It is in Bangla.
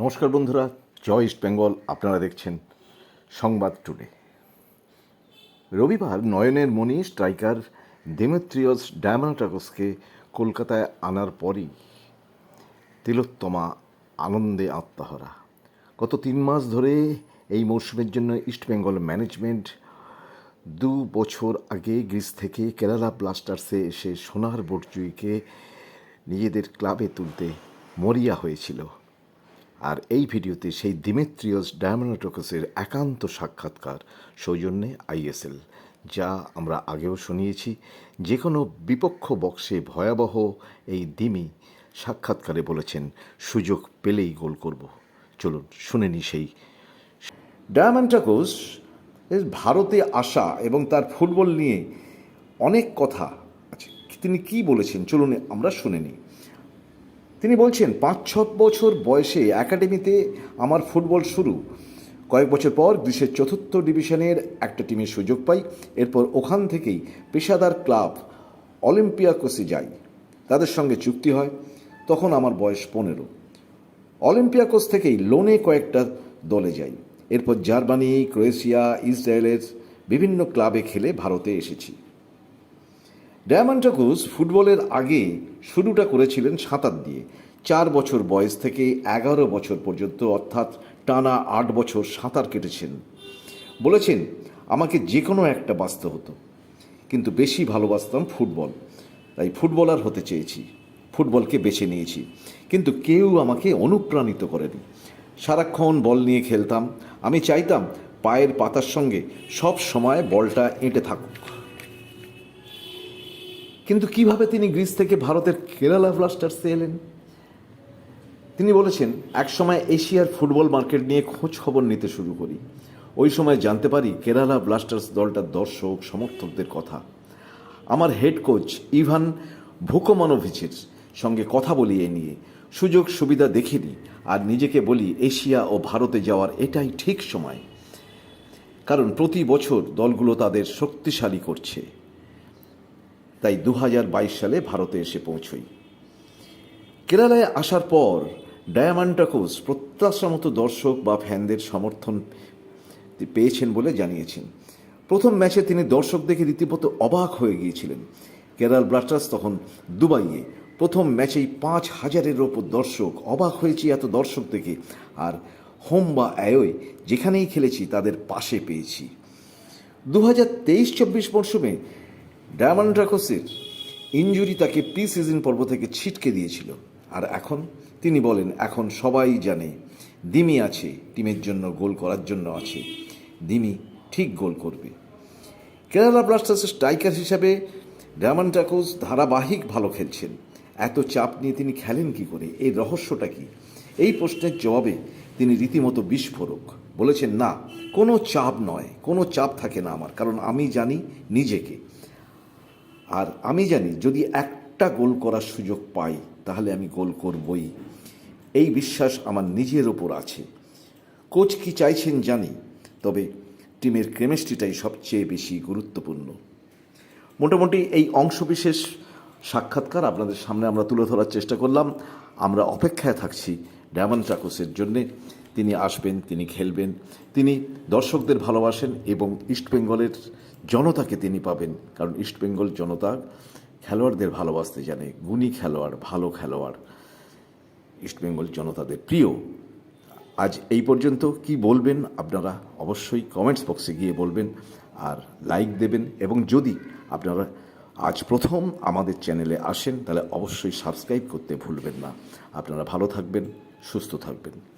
নমস্কার বন্ধুরা, জয় ইস্ট বেঙ্গল, আপনারা দেখছেন সংবাদ টুডে। রবিবার নয়নের মণি স্ট্রাইকার দেমেত্রিয়স ডায়ামাটাকসকে কলকাতায় আনার পরই তিলোত্তমা আনন্দে আত্মহারা। গত তিন মাস ধরে এই মরশুমের জন্য ইস্টবেঙ্গল ম্যানেজমেন্ট দু বছর আগে গ্রিস থেকে কেরালা ব্লাস্টার্সে এসে সোনার বর্জুইকে নিজেদের ক্লাবে তুলতে মরিয়া হয়েছিল। আর এই ভিডিওতে সেই দিমিত্রিয়স ডায়ামানোটকসের একান্ত সাক্ষাৎকার সৌজন্যে আইএসএল, যা আমরা আগেও শুনিয়েছি। যে কোনো বিপক্ষ বক্সে ভয়াবহ এই দিমি সাক্ষাৎকারে বলেছেন, সুযোগ পেলেই গোল করব। চলুন, শুনে নি সেই। ডায়ামান্টাকোস ভারতে আসা এবং তার ফুটবল নিয়ে অনেক কথা আছে। তিনি কি বলেছেন? চলুন আমরা শুনে নিই। তিনি বলছেন, পাঁচ ছ বছর বয়সে একাডেমিতে আমার ফুটবল শুরু। কয়েক বছর পর গ্রীষ্মের চতুর্থ ডিভিশনের একটা টিমের সুযোগ পাই। এরপর ওখান থেকেই পেশাদার ক্লাব অলিম্পিয়াকোসে যাই। তাদের সঙ্গে চুক্তি হয়। তখন আমার বয়স পনেরো। অলিম্পিয়াকোস থেকেই লোনে কয়েকটা দলে যাই। এরপর জার্মানি, ক্রোয়েশিয়া, ইসরায়েলের বিভিন্ন ক্লাবে খেলে ভারতে এসেছি। ডায়ামান্টাকুস ফুটবলের আগে শুরুটা করেছিলেন সাঁতার দিয়ে। চার বছর বয়স থেকে এগারো বছর পর্যন্ত, অর্থাৎ টানা আট বছর সাঁতার কেটেছেন। বলেছেন, আমাকে যে কোনো একটা বাঁচতে হতো, কিন্তু বেশি ভালোবাসতাম ফুটবল। তাই ফুটবলার হতে চেয়েছি, ফুটবলকে বেছে নিয়েছি। কিন্তু কেউ আমাকে অনুপ্রাণিত করেনি। সারাক্ষণ বল নিয়ে খেলতাম। আমি চাইতাম পায়ের পাতার সঙ্গে সব সময় বলটা এঁটে থাকুক। কিন্তু কীভাবে তিনি গ্রিস থেকে ভারতের কেরালা ব্লাস্টার্সে এলেন? তিনি বলেছেন একসময় এশিয়ার ফুটবল মার্কেট নিয়ে খোঁজ খবর নিতে শুরু করি। ওই সময় জানতে পারি কেরালা ব্লাস্টার্স দলটার দর্শক, সমর্থকদের কথা। আমার হেড কোচ ইভান ভুকোমানোভিচের সঙ্গে কথা বলি এ নিয়ে। সুযোগ সুবিধা দেখিনি আর নিজেকে বলি এশিয়া ও ভারতে যাওয়ার এটাই ঠিক সময়। কারণ প্রতি বছর দলগুলো তাদের শক্তিশালী করছে। তাই দু হাজার বাইশ সালে ভারতে এসে পৌঁছই। কেরালায় আসার পর ডায়ামান্টাকোস প্রত্যাশা মতো দর্শক বা ফ্যানদের সমর্থন পেয়েছেন বলে জানিয়েছেন। প্রথম ম্যাচে তিনি দর্শক দেখে রীতিমতো অবাক হয়ে গিয়েছিলেন। কেরাল ব্লাস্টার্স তখন দুবাইয়ে প্রথম ম্যাচেই পাঁচ হাজারের ওপর দর্শক অবাক হয়েছি এত দর্শক দেখে, আর হোম বা অ্যাওয়ে যেখানেই খেলেছি তাদের পাশে পেয়েছি। দু হাজার তেইশ চব্বিশ মরশুমে ডায়মন্ড ড্রাকোসের ইঞ্জুরি তাকে প্রি সিজন পর্ব থেকে ছিটকে দিয়েছিল। আর এখন তিনি বলেন, এখন সবাই জানে দিমি আছে, টিমের জন্য গোল করার জন্য আছে। দিমি ঠিক গোল করবে। কেরালা ব্লাস্টার্সের স্ট্রাইকার হিসাবে ডায়মন্ড ড্রাকোস ধারাবাহিক ভালো খেলছেন। এত চাপ নিয়ে তিনি খেলেন কি করে? এই রহস্যটা কি? এই প্রশ্নের জবাবে তিনি রীতিমতো বিস্ফোরক। বলেছেন, না, কোনো চাপ নয়, কোনো চাপ থাকে না আমার, কারণ আমি জানি নিজেকে। আর আমি জানি যদি একটা গোল করার সুযোগ পাই, তাহলে আমি গোল করবই। এই বিশ্বাস আমার নিজের ওপর আছে। কোচ কি চাইছেন জানি, তবে টিমের কেমিস্ট্রিটাই সবচেয়ে বেশি গুরুত্বপূর্ণ। মোটামুটি এই অংশবিশেষ সাক্ষাৎকার আপনাদের সামনে আমরা তুলে ধরার চেষ্টা করলাম। আমরা অপেক্ষায় থাকছি ডায়মন্ড ট্রাকোসের জন্যে। তিনি আসবেন, তিনি খেলবেন, তিনি দর্শকদের ভালোবাসেন এবং ইস্টবেঙ্গলের জনতাকে তিনি পাবেন, কারণ ইস্টবেঙ্গল জনতা খেলোয়াড়দের ভালোবাসতে জানে, গুণী খেলোয়াড়, ভালো খেলোয়াড়। ইস্টবেঙ্গল জনতাদের প্রিয়। আজ এই পর্যন্ত কি বলবেন আপনারা অবশ্যই কমেন্টস বক্সে গিয়ে বলবেন আর লাইক দেবেন এবং যদি আপনারা আজ প্রথম আমাদের চ্যানেলে আসেন, তাহলে অবশ্যই সাবস্ক্রাইব করতে ভুলবেন না। আপনারা ভালো থাকবেন, সুস্থ থাকবেন।